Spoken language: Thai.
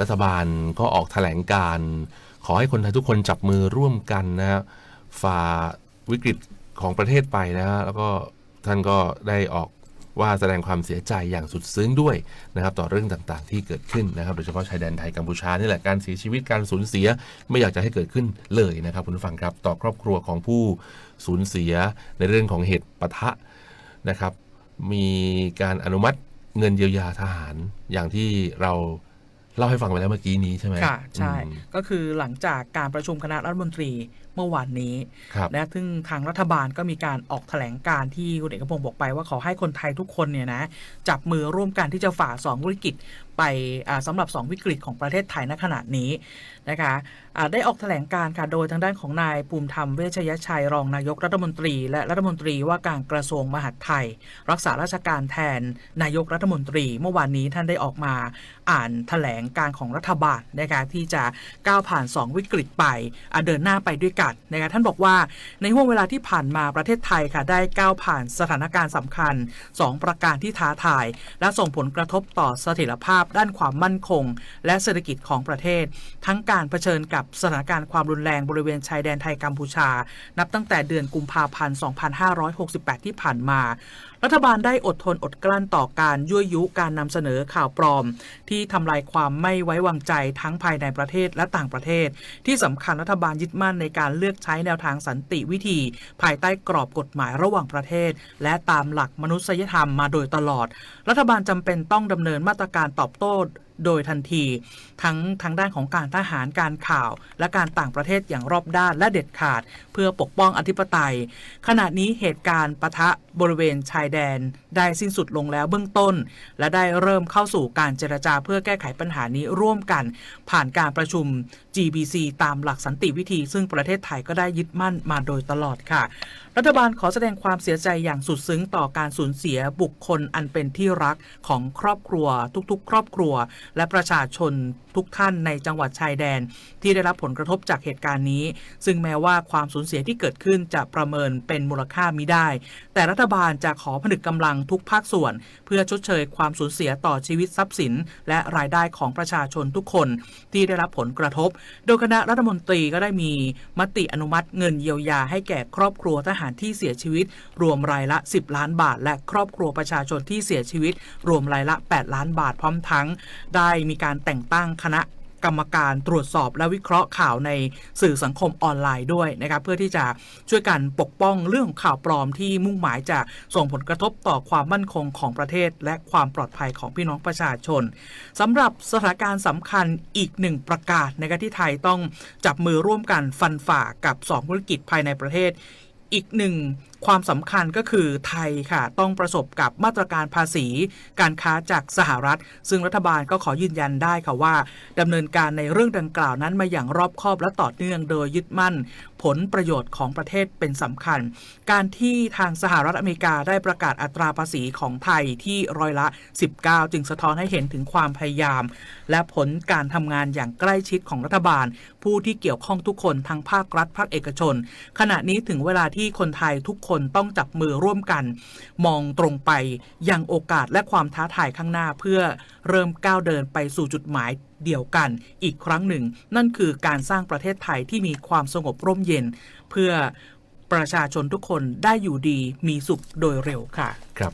รัฐบาลก็ออกแถลงการ ขอให้คนไทยทุกคนจับมือร่วมกันนะฮะฝ่าวิกฤตของประเทศไปนะฮะแล้วก็ท่านก็ได้ออกว่าแสดงความเสียใจอย่างสุดซึ้งด้วยนะครับต่อเรื่องต่างๆ ที่เกิดขึ้นนะครับ โดยเฉพาะชายแดนไทยกัมพูชานี่แหละการเสียชีวิตการสูญเสียไม่อยากจะให้เกิดขึ้นเลยนะครับคุณผู้ฟังครับต่อครอบครัวของผู้สูญเสียในเรื่องของเหตุปะทะนะครับ มีการอนุมัติเงินเยียวยาทหารอย่างที่เรา เล่าให้ฟังไปแล้วเมื่อกี้นี้ใช่ไหมค่ะ ใช่ อืม ก็คือหลังจากการประชุมคณะรัฐมนตรีเมื่อวานนี้ครับนะซึ่งทางรัฐบาลก็มีการออกแถลงการณ์ที่คุณเอกพงศ์บอกไปว่าขอให้คนไทยทุกคนเนี่ยนะจับมือร่วมกันที่จะฝ่าสองวิกฤตไปอ่าสำหรับ 2 วิกฤตของประเทศไทยณขณะนี้นะคะอ่าได้ออกแถลงการณ์ค่ะโดยทางด้านของนายภูมิธรรมเวชยชัยรองนายกรัฐมนตรี และรัฐมนตรีว่าการกระทรวงมหาดไทย รักษาราชการแทนนายกรัฐมนตรี เมื่อวานนี้ท่านได้ออกมาอ่านแถลงการของรัฐบาลนะคะที่จะก้าวผ่าน 2 วิกฤตไปอะเดินหน้าไปด้วยกันนะคะท่านบอกว่าในห่วงเวลาที่ผ่านมาประเทศไทยค่ะได้ก้าวผ่านสถานการณ์สำคัญ 2 ประการที่ท้าทาย และส่งผลกระทบต่อเสถียรภาพด้านความมั่นคง และเศรษฐกิจของประเทศ ทั้งการเผชิญกับสถานการณ์ความรุนแรงบริเวณชายแดนไทยกัมพูชา นับตั้งแต่เดือนกุมภาพันธ์ 2568 ที่ผ่านมา รัฐบาลได้อดทนอดกลั้นต่อการยั่วยุการนำเสนอข่าวปลอม ที่ทำลายความไม่ไว้วางใจทั้งภายในประเทศและต่างประเทศ ที่สำคัญรัฐบาลยึดมั่นในการเลือกใช้แนวทางสันติวิธี ภายใต้กรอบกฎหมายระหว่างประเทศ และตามหลักมนุษยธรรมมาโดยตลอด รัฐบาลจำเป็นต้องดำเนินมาตรการตอบโต้ โดยทันที ทั้งทางด้านของการทหารการข่าว และการต่างประเทศอย่างรอบด้านและเด็ดขาด เพื่อปกป้องอธิปไตย ขณะนี้เหตุการณ์ปะทะบริเวณชายแดน ได้สิ้นสุดลงแล้วเบื้องต้น และได้เริ่มเข้าสู่การเจรจาเพื่อแก้ไขปัญหานี้ร่วมกัน ผ่านการประชุม GBC ตามหลักสันติวิธี ซึ่งประเทศไทยก็ได้ยึดมั่นมาโดยตลอดค่ะ รัฐบาลขอแสดงความเสียใจอย่างสุดซึ้งต่อการสูญเสียบุคคลอันเป็นที่รักของครอบครัวทุกๆ ครอบครัวและประชาชนทุกท่านในจังหวัดชายแดน ที่ได้รับผลกระทบจากเหตุการณ์นี้ ซึ่งแม้ว่าความสูญเสียที่เกิดขึ้นจะประเมินเป็นมูลค่ามิได้ แต่รัฐบาลจะขอผนึกกำลังทุกภาคส่วน เพื่อชดเชยความสูญเสียต่อชีวิตทรัพย์สิน และรายได้ของประชาชนทุกคนที่ได้รับผลกระทบ โดยคณะรัฐมนตรีก็ได้มีมติอนุมัติเงินเยียวยาให้แก่ครอบครัวทหารที่เสียชีวิต รวมรายละ 10 ล้านบาท และครอบครัวประชาชนที่เสียชีวิต รวมรายละ 8 ล้านบาทพร้อมทั้งได้มีการแต่งตั้งคณะกรรมการตรวจสอบและวิเคราะห์ข่าวในสื่อสังคมออนไลน์ด้วยนะครับเพื่อที่จะช่วยกันปกป้องเรื่องข่าวปลอมที่มุ่งหมายจะส่งผลกระทบต่อความมั่นคงของประเทศ และความปลอดภัยของพี่น้องประชาชนสำหรับสถานการณ์สำคัญอีกหนึ่งประกาศนะครับที่ไทยต้องจับมือร่วมกันฟันฝ่ากับสองธุรกิจภายในประเทศ อีกหนึ่ง ความสำคัญก็คือไทยค่ะ ต้องประสบกับมาตรการภาษี การค้าจากสหรัฐ ซึ่งรัฐบาลก็ขอยืนยันได้ค่ะว่าดำเนินการในเรื่องดังกล่าวนั้นมาอย่างรอบคอบและต่อเนื่องโดยยึดมั่น ผลประโยชน์ของประเทศเป็นสำคัญ การที่ทางสหรัฐอเมริกาได้ประกาศอัตราภาษีของไทยที่ร้อยละ 19 จึงสะท้อนให้เห็นถึงความพยายาม และผลการทำงานอย่างใกล้ชิดของรัฐบาล ผู้ที่เกี่ยวข้องทุกคนทั้งภาครัฐภาคเอกชน ขณะนี้ถึงเวลาที่คนไทยทุกคคนต้องจับมือร่วมกัน มองตรงไปยังโอกาสและความท้าทายข้างหน้าเพื่อเริ่มก้าวเดินไปสู่จุดหมายเดียวกันอีกครั้งหนึ่ง นั่นคือการสร้างประเทศไทยที่มีความสงบร่มเย็น เพื่อประชาชนทุกคนได้อยู่ดีมีสุขโดยเร็วค่ะครับ